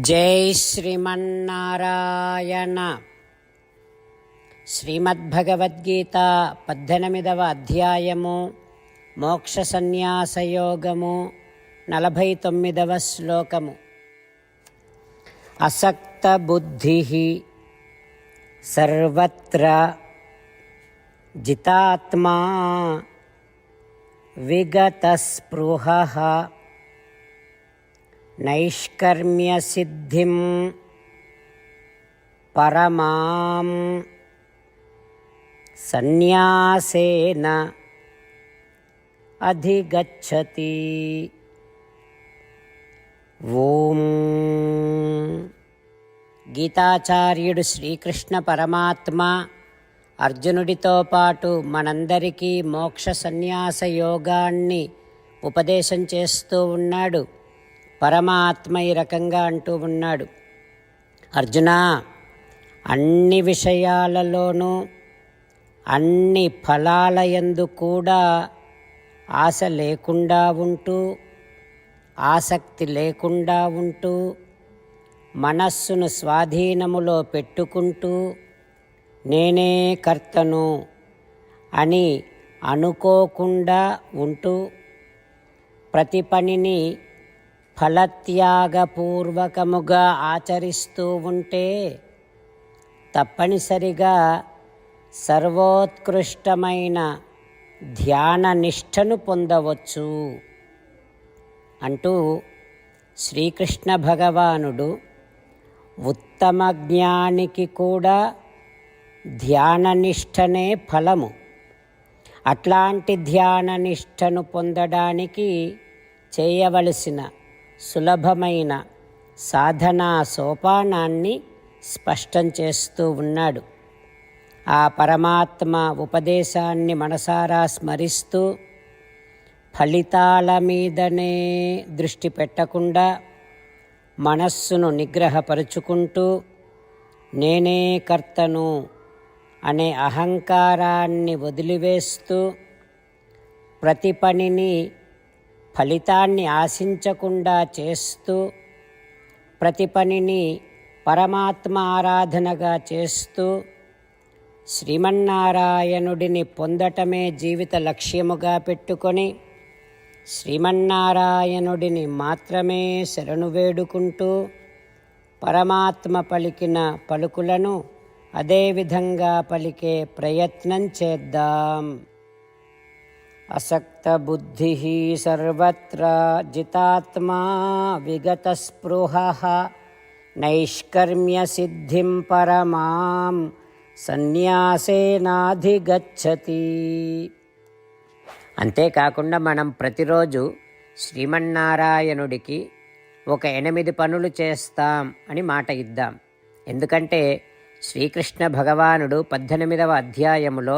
జై శ్రీమన్నారాయణ. శ్రీమద్భగవద్గీత పద్దెనిమిదవ అధ్యాయము మోక్ష సన్యాసయోగము నలభై తొమ్మిదవ శ్లోకము. అసక్త బుద్ధి సర్వత్ర జితాత్మా విగతస్పృహ నైష్కర్మ్యసిద్ధిం పరమాం సన్యాసేన అధిగచ్చతి ఓం గీతాచార్యుడు శ్రీకృష్ణ పరమాత్మ అర్జునుడితో పాటు మనందరికీ మోక్ష సన్యాస యోగాన్ని ఉపదేశం చేస్తూ ఉన్నాడు. పరమాత్మ ఈ రకంగా అంటూ ఉన్నాడు. అర్జున అన్ని విషయాలలోనూ అన్ని ఫలాల ఎందు కూడా ఆశ లేకుండా ఉంటూ ఆసక్తి లేకుండా ఉంటూ మనస్సును స్వాధీనములో పెట్టుకుంటూ నేనే కర్తను అని అనుకోకుండా ఉంటూ ప్రతి పనిని ఫలత్యాగపూర్వకముగా ఆచరిస్తూ ఉంటే తప్పనిసరిగా సర్వోత్కృష్టమైన ధ్యాన నిష్టను పొందవచ్చు. అంటూ శ్రీకృష్ణ భగవానుడు ఉత్తమ జ్ఞానికి కూడా ధ్యాననిష్టనే ఫలము. అట్లాంటి ధ్యాననిష్టను పొందడానికి చేయవలసిన సులభమైన సాధనా సోపానాన్ని స్పష్టం చేస్తూ ఉన్నాడు. ఆ పరమాత్మ ఉపదేశాన్ని మనసారా స్మరిస్తూ ఫలితాల మీదనే దృష్టి పెట్టకుండా మనస్సును నిగ్రహపరుచుకుంటూ నేనే కర్తను అనే అహంకారాన్ని వదిలివేస్తూ ప్రతి పనిని ఫలితాన్ని ఆశించకుండా చేస్తూ ప్రతి పనిని పరమాత్మ ఆరాధనగా చేస్తూ శ్రీమన్నారాయణుడిని పొందటమే జీవిత లక్ష్యముగా పెట్టుకొని శ్రీమన్నారాయణుడిని మాత్రమే శరణు వేడుకుంటూ పరమాత్మ పలికిన పలుకులను అదేవిధంగా పలికే ప్రయత్నం చేద్దాం. असक्तबुद्धिः सर्वत्र जितात्मा विगतस्पृहः नैष्कर्म्यसिद्धिं परमां సన్యాసేనాధిగచ్చతి అంతేకాకుండా మనం ప్రతిరోజు శ్రీమన్నారాయణుడికి ఒక ఎనిమిది పనులు చేస్తాం అని మాట ఇద్దాం ఎందుకంటే శ్రీకృష్ణ భగవానుడు పద్దెనిమిదవ అధ్యాయములో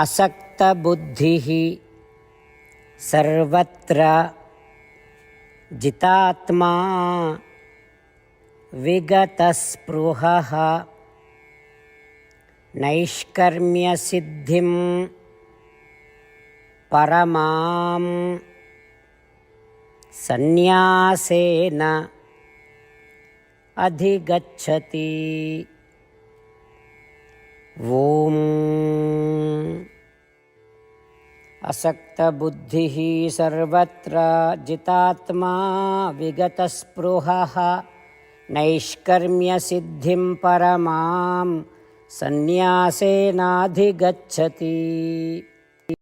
असक्तबुद्धिः सर्वत्र जितात्मा विगतस्पृहः नैष्कर्म्यसिद्धिं परमां सन्न्यासेन अधिगच्छति। ॐ असक्तबुद्धिः सर्वत्र जितात्मा विगतस्पृहः नैष्कर्म्यसिद्धिं परमां सन्न्यासेनाधिगच्छति